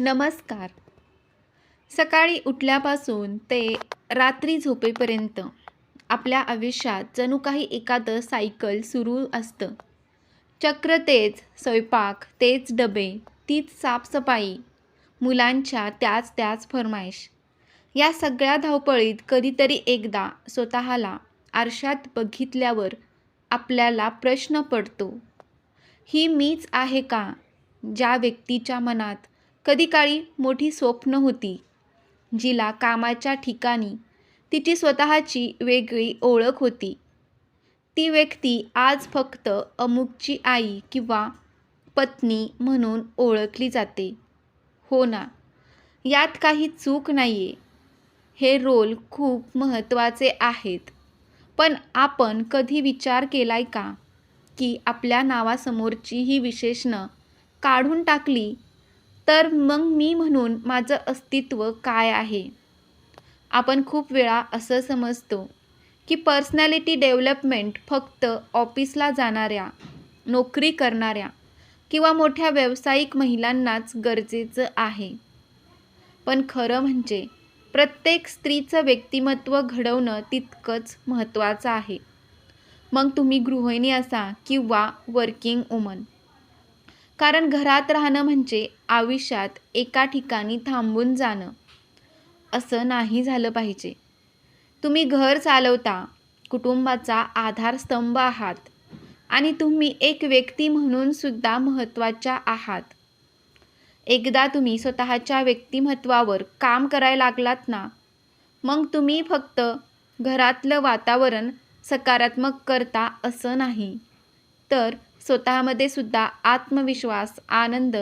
नमस्कार. सकाळी उठल्यापासून ते रात्री झोपेपर्यंत आपल्या आयुष्यात जणू काही एखादं सायकल सुरू असतं. चक्र तेच स्वयंपाक तेच डबे तीच साफसफाई मुलांच्या त्याच त्याच फरमाईश. या सगळ्या धावपळीत कधीतरी एकदा स्वतःला आरशात बघितल्यावर आपल्याला प्रश्न पडतो ही मीच आहे का? ज्या व्यक्तीच्या मनात कधी काळी मोठी स्वप्न होती जिला कामाच्या ठिकाणी तिची स्वतःची वेगळी ओळख होती. ती व्यक्ती आज फक्त अमुकची आई किंवा पत्नी म्हणून ओळखली जाते. हो ना यात काही चूक नाही आहे हे रोल खूप महत्त्वाचे आहेत. पण आपण कधी विचार केलाय का की आपल्या नावासमोरची ही विशेषणं काढून टाकली तर मग मी म्हणून माझं अस्तित्व काय आहे? आपण खूप वेळा असं समजतो की पर्सनॅलिटी डेव्हलपमेंट फक्त ऑफिसला जाणाऱ्या नोकरी करणाऱ्या किंवा मोठ्या व्यावसायिक महिलांनाच गरजेचं आहे. पण खरं म्हणजे प्रत्येक स्त्रीचं व्यक्तिमत्व घडवणं तितकंच महत्त्वाचं आहे. मग तुम्ही गृहिणी असा किंवा वर्किंग वुमन कारण घरात राहणं म्हणजे आयुष्यात एका ठिकाणी थांबून जाणं. असं नाही झालं पाहिजे. तुम्ही घर चालवता कुटुंबाचा आधारस्तंभ आहात आणि तुम्ही एक व्यक्ती म्हणून सुद्धा महत्त्वाच्या आहात. एकदा तुम्ही स्वतःच्या व्यक्तिमत्वावर काम करायला लागलात ना मग तुम्ही फक्त घरातलं वातावरण सकारात्मक करता असं नाही. तर स्वतःमध्ये सुद्धा आत्मविश्वास आनंद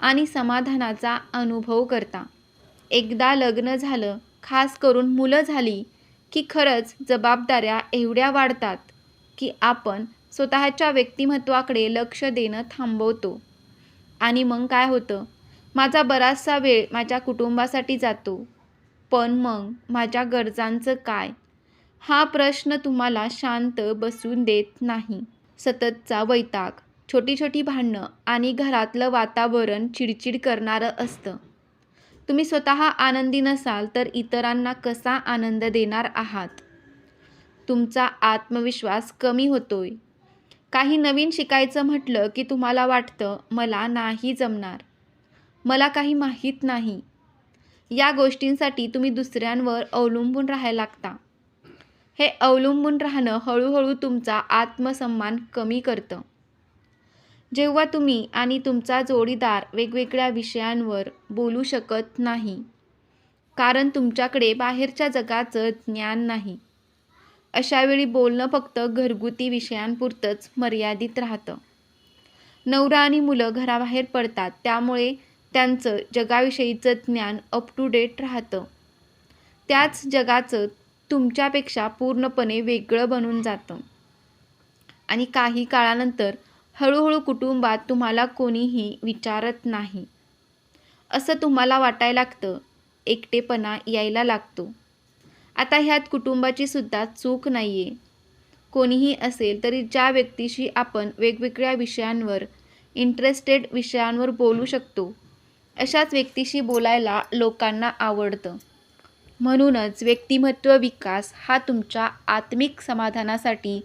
आणि समाधानाचा अनुभव करता. एकदा लग्न झालं खास करून मुलं झाली की खरंच जबाबदाऱ्या एवढ्या वाढतात की आपण स्वतःच्या व्यक्तिमत्वाकडे लक्ष देणं थांबवतो. आणि मग काय होतं? माझा बराचसा वेळ माझ्या कुटुंबासाठी जातो. पण मग माझ्या गरजांचं काय? हा प्रश्न तुम्हाला शांत बसून देत नाही. सततचा वैताग. छोटी छोटी भांडणं आणि घरातलं वातावरण चिडचिड करणारं असतं. तुम्ही स्वतः आनंदी नसाल तर इतरांना कसा आनंद देणार आहात? तुमचा आत्मविश्वास कमी होतोय. काही नवीन शिकायचं म्हटलं की तुम्हाला वाटतं मला नाही जमणार. मला काही माहीत नाही. या गोष्टींसाठी तुम्ही दुसऱ्यांवर अवलंबून राहायला लागता. हे अवलंबून राहणं हळूहळू तुमचा आत्मसन्मान कमी करतं. जेव्हा तुम्ही आणि तुमचा जोडीदार वेगवेगळ्या विषयांवर बोलू शकत नाही कारण तुमच्याकडे बाहेरच्या जगाचं ज्ञान नाही अशावेळी बोलणं फक्त घरगुती विषयांपुरतंच मर्यादित राहतं. नवरा आणि मुलं घराबाहेर पडतात त्यामुळे त्यांचं जगाविषयीचं ज्ञान अप टू डेट राहतं. त्याच जगाचं तुमच्यापेक्षा पूर्णपणे वेगळं बनून जातं. आणि काही काळानंतर हळूहळू कुटुंबात तुम्हाला कोणीही विचारत नाही. असं तुम्हाला वाटायला लागतं. एकटेपणा यायला लागतो. आता ह्यात कुटुंबाची सुद्धा चूक नाही आहे कोणीही असेल तरी ज्या व्यक्तीशी आपण वेगवेगळ्या विषयांवर इंटरेस्टेड विषयांवर बोलू शकतो अशाच व्यक्तीशी बोलायला लोकांना आवडतं. म्हणूनच व्यक्तिमत्व विकास हा तुमच्या आत्मिक समाधानासाठी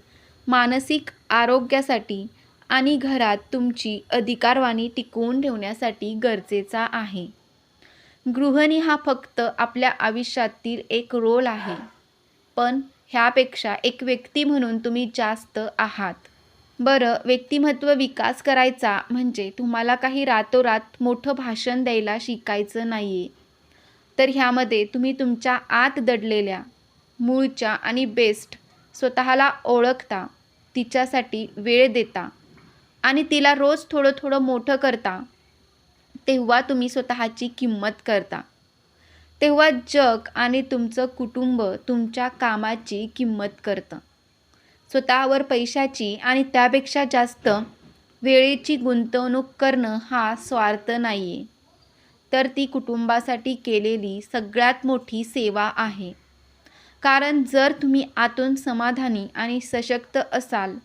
मानसिक आरोग्यासाठी आणि घरात तुमची अधिकारवाणी टिकवून ठेवण्यासाठी गरजेचा आहे. गृहिणी हा फक्त आपल्या आयुष्यातील एक रोल आहे पण ह्यापेक्षा एक व्यक्ती म्हणून तुम्ही जास्त आहात. बरं व्यक्तिमत्व विकास करायचा म्हणजे तुम्हाला काही रातोरात मोठं भाषण द्यायला शिकायचं नाही आहे तर ह्यामध्ये तुम्ही तुमच्या आत दडलेल्या मूळच्या आणि बेस्ट स्वतःला ओळखता तिच्यासाठी वेळ देता आणि तिला रोज थोडं थोडं मोठं करता तेव्हा तुम्ही स्वतःची किंमत करता. तेव्हा जग आणि तुमचं कुटुंब तुमच्या कामाची किंमत करतं. स्वतःवर पैशाची आणि त्यापेक्षा जास्त वेळेची गुंतवणूक करणं हा स्वार्थ नाही आहे तर ती कुटुंबासाठी केलेली सगळ्यात मोठी सेवा आहे. कारण जर तुम्ही आतून समाधानी आणि सशक्त असाल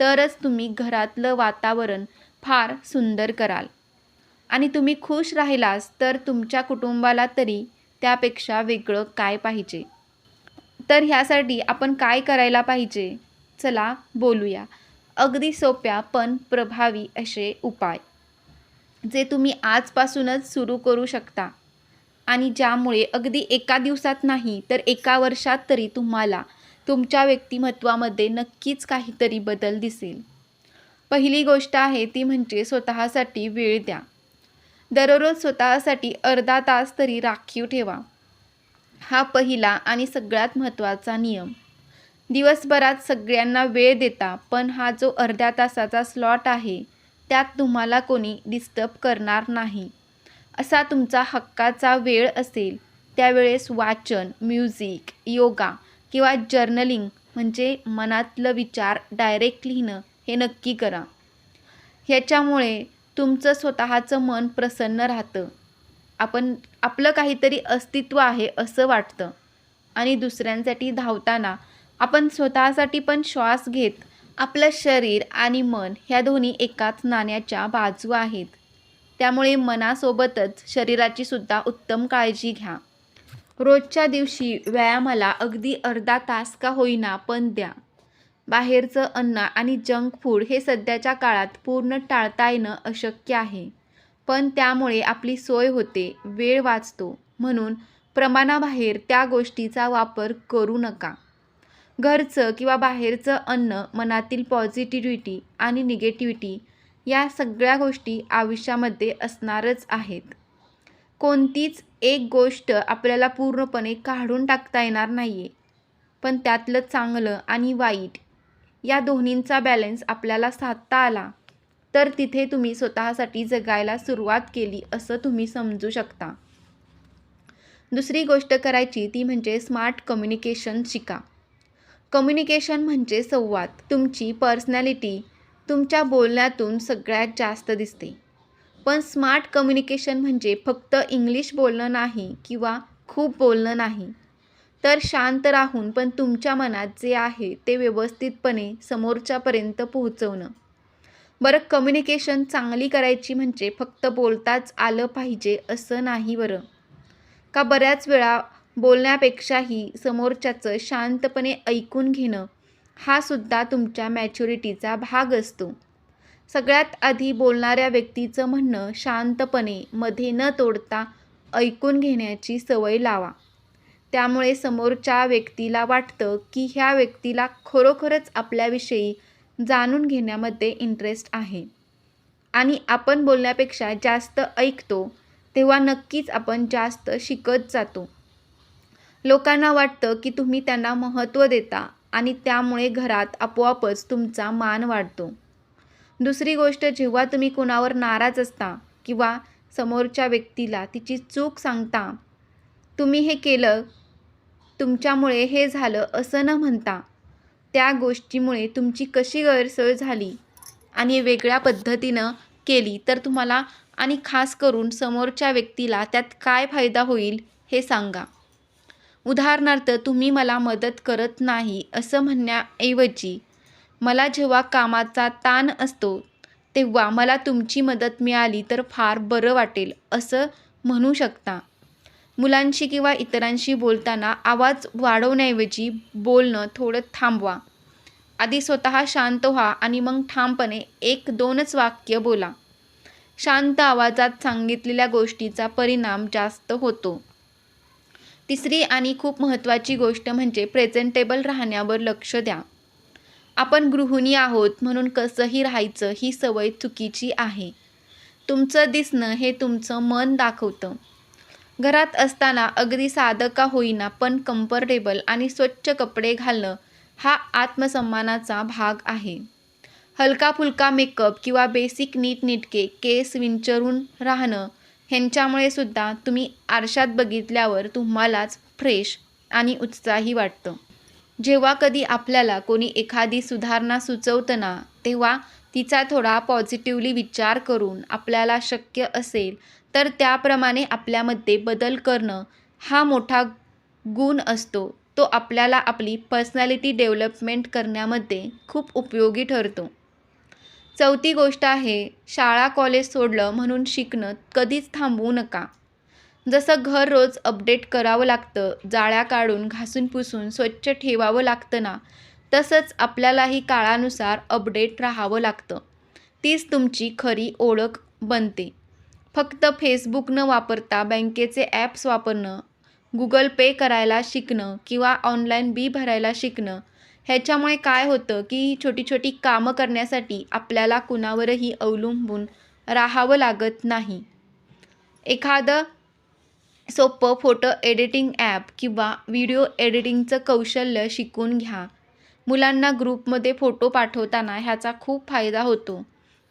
तरच तुम्ही घरातलं वातावरण फार सुंदर कराल. आणि तुम्ही खुश राहिलास तर तुमच्या कुटुंबाला तरी त्यापेक्षा वेगळं काय पाहिजे? तर ह्यासाठी आपण काय करायला पाहिजे? चला बोलूया. अगदी सोप्या पण प्रभावी असे उपाय. जे तुम्ही आजपासूनच सुरू करू शकता. आणि ज्यामुळे अगदी एका दिवसात नाही तर एका वर्षात तरी तुम्हाला तुमच्या व्यक्तिमत्वामध्ये नक्कीच काहीतरी बदल दिसेल. पहिली गोष्ट आहे ती म्हणजे स्वतःसाठी वेळ द्या. दररोज स्वतःसाठी अर्धा तास तरी राखीव ठेवा. हा पहिला आणि सगळ्यात महत्त्वाचा नियम. दिवसभरात सगळ्यांना वेळ देता पण हा जो अर्ध्या तासाचा स्लॉट आहे त्यात तुम्हाला कोणी डिस्टर्ब करणार नाही. असा तुमचा हक्काचा वेळ असेल त्यावेळेस वाचन म्युझिक योगा किंवा जर्नलिंग म्हणजे मनातलं विचार डायरेक्ट लिहिणं हे नक्की करा. ह्याच्यामुळे तुमचं स्वतःचं मन प्रसन्न राहतं. आपण आपलं काहीतरी अस्तित्व आहे असं वाटतं. आणि दुसऱ्यांसाठी धावताना आपण स्वतःसाठी पण श्वास घेत आपलं शरीर आणि मन ह्या दोन्ही एकाच नाण्याच्या बाजू आहेत. त्यामुळे मनासोबतच शरीराची सुद्धा उत्तम काळजी घ्या. रोजच्या दिवशी व्यायामाला अगदी अर्धा तास का होईना पण द्या. बाहेरचं अन्न आणि जंक फूड हे सध्याच्या काळात पूर्ण टाळता येणं अशक्य आहे. पण त्यामुळे आपली सोय होते वेळ वाचतो. म्हणून प्रमाणाबाहेर त्या गोष्टीचा वापर करू नका. घरचं किंवा बाहेरचं अन्न मनातील पॉझिटिव्हिटी आणि निगेटिव्हिटी या सगळ्या गोष्टी आयुष्यामध्ये असणारच आहेत. कोणतीच एक गोष्ट आपल्याला पूर्णपणे काढून टाकता येणार नाही आहे पण त्यातलं चांगलं आणि वाईट या दोन्हींचा बॅलन्स आपल्याला साधता आला तर तिथे तुम्ही स्वतःसाठी जगायला सुरुवात केली असं तुम्ही समजू शकता. दुसरी गोष्ट करायची ती म्हणजे स्मार्ट कम्युनिकेशन शिका. कम्युनिकेशन म्हणजे संवाद. तुमची पर्सनॅलिटी तुमच्या बोलण्यातून सगळ्यात जास्त दिसते. पण स्मार्ट कम्युनिकेशन म्हणजे फक्त इंग्लिश बोलणं नाही किंवा खूप बोलणं नाही. तर शांत राहून पण तुमच्या मनात जे आहे ते व्यवस्थितपणे समोरच्यापर्यंत पोहोचवणं. बरं कम्युनिकेशन चांगली करायची म्हणजे फक्त बोलताच आलं पाहिजे असं नाही बरं. का बऱ्याच वेळा बोलण्यापेक्षाही समोरच्याचं शांतपणे ऐकून घेणं हा सुद्धा तुमच्या मॅच्युरिटीचा भाग असतो. सगळ्यात आधी बोलणाऱ्या व्यक्तीचं म्हणणं शांतपणे मध्ये न तोडता ऐकून घेण्याची सवय लावा. त्यामुळे समोरच्या व्यक्तीला वाटतं की ह्या व्यक्तीला खरोखरच आपल्याविषयी जाणून घेण्यामध्ये इंटरेस्ट आहे. आणि आपण बोलण्यापेक्षा जास्त ऐकतो तेव्हा नक्कीच आपण जास्त शिकत जातो. लोकांना वाटतं की तुम्ही त्यांना महत्त्व देता आणि त्यामुळे घरात आपोआपच तुमचा मान वाढतो. दुसरी गोष्ट जेव्हा तुम्ही कुणावर नाराज असता किंवा समोरच्या व्यक्तीला तिची चूक सांगता तुम्ही हे केलं तुमच्यामुळे हे झालं असं न म्हणता त्या गोष्टीमुळे तुमची कशी गैरसोय झाली आणि वेगळ्या पद्धतीनं केली तर तुम्हाला आणि खास करून समोरच्या व्यक्तीला त्यात काय फायदा होईल हे सांगा. उदाहरणार्थ तुम्ही मला मदत करत नाही असं म्हणण्याऐवजी मला जेव्हा कामाचा ताण असतो तेव्हा मला तुमची मदत मिळाली तर फार बरं वाटेल असं म्हणू शकता. मुलांशी किंवा इतरांशी बोलताना आवाज वाढवण्याऐवजी बोलणं थोडं थांबवा. आधी स्वतः शांत व्हा आणि मग ठामपणे एक दोनच वाक्य बोला. शांत आवाजात सांगितलेल्या गोष्टीचा परिणाम जास्त होतो. तिसरी आणि खूप महत्त्वाची गोष्ट म्हणजे प्रेझेंटेबल राहण्यावर लक्ष द्या. आपण गृहिणी आहोत म्हणून कसंही राहायचं ही सवय चुकीची आहे. तुमचं दिसणं हे तुमचं मन दाखवतं. घरात असताना अगदी साधं का होईना पण कम्फर्टेबल आणि स्वच्छ कपडे घालणं हा आत्मसन्मानाचा भाग आहे. हलका फुलका मेकअप किंवा बेसिक नीटनेटके केस विंचरून राहणं ह्यांच्यामुळे सुद्धा तुम्ही आरशात बघितल्यावर तुम्हालाच फ्रेश आणि उत्साही वाटतं. जेव्हा कधी आपल्याला कोणी एखादी सुधारणा सुचवताना तेव्हा तिचा थोडा पॉझिटिव्हली विचार करून आपल्याला शक्य असेल तर त्याप्रमाणे आपल्यामध्ये बदल करणं हा मोठा गुण असतो. तो आपल्याला आपली पर्सनॅलिटी डेव्हलपमेंट करण्यामध्ये खूप उपयोगी ठरतो. चौथी गोष्ट आहे शाळा कॉलेज सोडलं म्हणून शिकणं कधीच थांबवू नका. जसं घर रोज अपडेट करावं लागतं जाळ्या काढून घासून पुसून स्वच्छ ठेवावं लागतं ना तसंच आपल्यालाही काळानुसार अपडेट राहावं लागतं. तीच तुमची खरी ओळख बनते. फक्त फेसबुक न वापरता बँकेचे ॲप्स वापरणं गुगल पे करायला शिकणं किंवा ऑनलाईन बी भरायला शिकणं ह्याच्यामुळे काय होतं की छोटी छोटी कामं करण्यासाठी आपल्याला कुणावरही अवलंबून राहावं लागत नाही. एखादं सोपं फोटो एडिटिंग ॲप किंवा व्हिडिओ एडिटिंगचं कौशल्य शिकून घ्या. मुलांना ग्रुपमध्ये फोटो पाठवताना ह्याचा खूप फायदा होतो.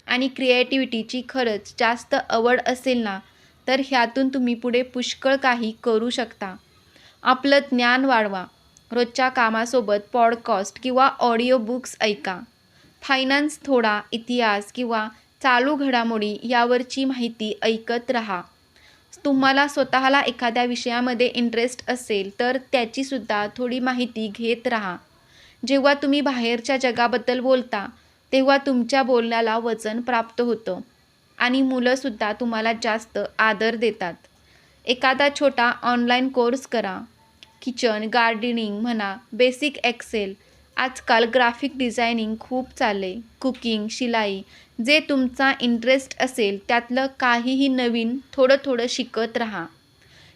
आणि क्रिएटिव्हिटीची खरंच जास्त आवड असेल ना तर ह्यातून तुम्ही पुढे पुष्कळ काही करू शकता. आपलं ज्ञान वाढवा. रोजच्या कामासोबत पॉडकास्ट किंवा ऑडिओ बुक्स ऐका. फायनान्स थोडा इतिहास किंवा चालू घडामोडी यावरची माहिती ऐकत राहा. तुम्हाला स्वतःला एखाद्या विषयामध्ये इंटरेस्ट असेल तर त्याचीसुद्धा थोडी माहिती घेत राहा. जेव्हा तुम्ही बाहेरच्या जगाबद्दल बोलता तेव्हा तुमच्या बोलण्याला वचन प्राप्त होतं आणि मुलंसुद्धा तुम्हाला जास्त आदर देतात. एखादा छोटा ऑनलाईन कोर्स करा. किचन गार्डनिंग म्हणा बेसिक एक्सेल आजकाल ग्राफिक डिझायनिंग खूप चालले कुकिंग शिलाई जे तुमचा इंटरेस्ट असेल त्यातलं काहीही नवीन थोडं थोडं शिकत राहा.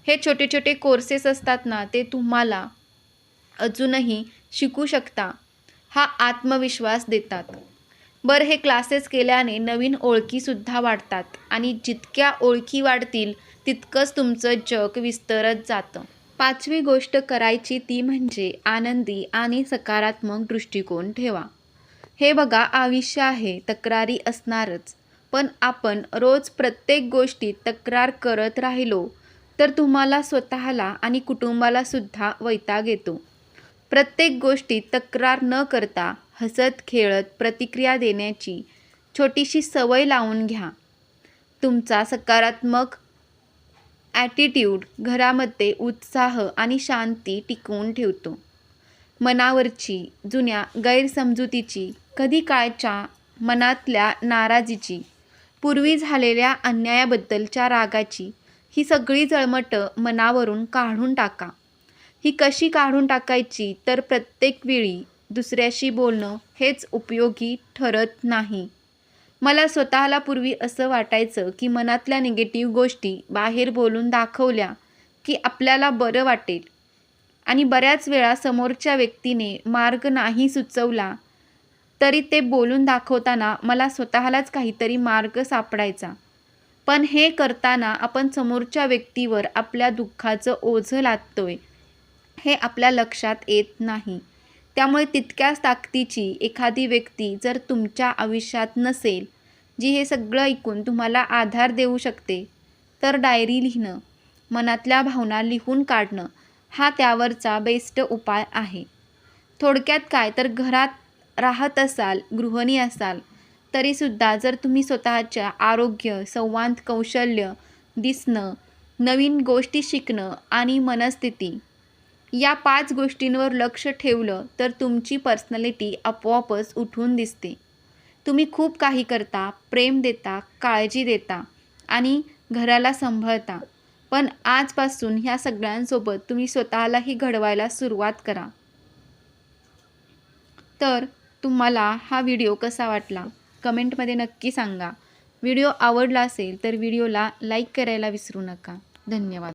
हे छोटे छोटे कोर्सेस असतात ना ते तुम्हाला अजूनही शिकू शकता. हा आत्मविश्वास देतात. बरं हे क्लासेस केल्याने नवीन ओळखीसुद्धा वाढतात आणि जितक्या ओळखी वाढतील तितकंच तुमचं जग विस्तरत जातं. पाचवी गोष्ट करायची ती म्हणजे आनंदी आणि सकारात्मक दृष्टिकोन ठेवा. हे बघा आयुष्य आहे तक्रारी असणारच. पण आपण रोज प्रत्येक गोष्टीत तक्रार करत राहिलो तर तुम्हाला स्वतःला आणि कुटुंबाला सुद्धा वैताग येतो. प्रत्येक गोष्टीत तक्रार न करता हसत खेळत प्रतिक्रिया देण्याची छोटीशी सवय लावून घ्या. तुमचा सकारात्मक ॲटिट्यूड घरामध्ये उत्साह आणि शांती टिकवून ठेवतो. मनावरची जुन्या गैरसमजुतीची कधी काळच्या मनातल्या नाराजीची पूर्वी झालेल्या अन्यायाबद्दलच्या रागाची ही सगळी जळमटं मनावरून काढून टाका. ही कशी काढून टाकायची तर प्रत्येक वेळी दुसऱ्याशी बोलणं हेच उपयोगी ठरत नाही. मला स्वतःला पूर्वी असं वाटायचं की मनातल्या निगेटिव्ह गोष्टी बाहेर बोलून दाखवल्या की आपल्याला बरं वाटेल. आणि बऱ्याच वेळा समोरच्या व्यक्तीने मार्ग नाही सुचवला तरी ते बोलून दाखवताना मला स्वतःलाच काहीतरी मार्ग सापडायचा. पण हे करताना आपण समोरच्या व्यक्तीवर आपल्या दुःखाचं ओझं लादतोय. हे आपल्या लक्षात येत नाही. त्यामुळे तितक्याच ताकदीची एखादी व्यक्ती जर तुमच्या आयुष्यात नसेल जी हे सगळं ऐकून तुम्हाला आधार देऊ शकते तर डायरी लिहिणं मनातल्या भावना लिहून काढणं हा त्यावरचा बेस्ट उपाय आहे. थोडक्यात काय तर घरात राहत असाल गृहिणी असाल तरीसुद्धा जर तुम्ही स्वतःच्या आरोग्य संवाद कौशल्य दिसणं नवीन गोष्टी शिकणं आणि मनस्थिती या पाच गोष्टींवर लक्ष ठेवलं तर तुमची पर्सनॅलिटी आपोआपच उठून दिसते. तुम्ही खूप काही करता प्रेम देता काळजी देता आणि घराला सांभाळता. पण आजपासून ह्या सगळ्यांसोबत तुम्ही स्वतःलाही घडवायला सुरुवात करा. तर तुम्हाला हा व्हिडिओ कसा वाटला? कमेंटमध्ये नक्की सांगा. व्हिडिओ आवडला असेल तर व्हिडिओला लाईक करायला विसरू नका. धन्यवाद.